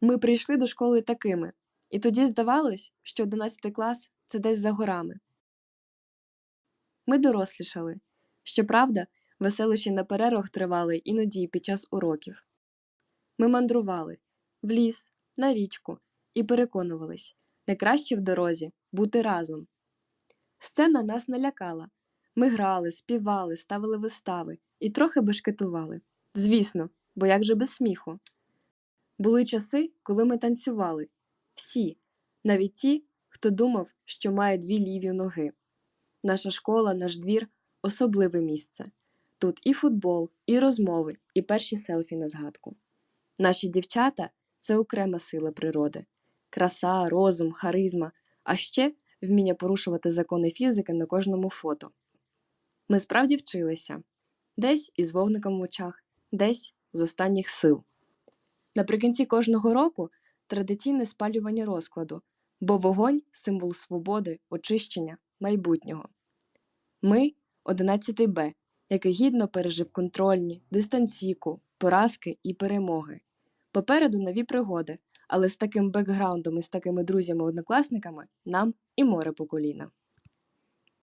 Ми прийшли до школи такими, і тоді здавалось, що 11 клас це десь за горами. Ми дорослішали. Щоправда, веселощі на перервах тривали іноді під час уроків. Ми мандрували в ліс, на річку і переконувались найкраще в дорозі бути разом. Сцена нас не лякала. Ми грали, співали, ставили вистави і трохи бешкетували. Звісно, бо як же без сміху. Були часи, коли ми танцювали. Всі, навіть ті, хто думав, що має дві ліві ноги. Наша школа, наш двір особливе місце. Тут і футбол, і розмови, і перші селфі на згадку. Наші дівчата це окрема сила природи. Краса, розум, харизма, а ще вміння порушувати закони фізики на кожному фото. Ми справді вчилися десь із вогником в очах, десь з останніх сил. Наприкінці кожного року традиційне спалювання розкладу, бо вогонь символ свободи, очищення, майбутнього. Ми 11 Б, який гідно пережив контрольні, дистанційку, поразки і перемоги. Попереду нові пригоди, але з таким бекграундом і з такими друзями-однокласниками нам і море по коліна.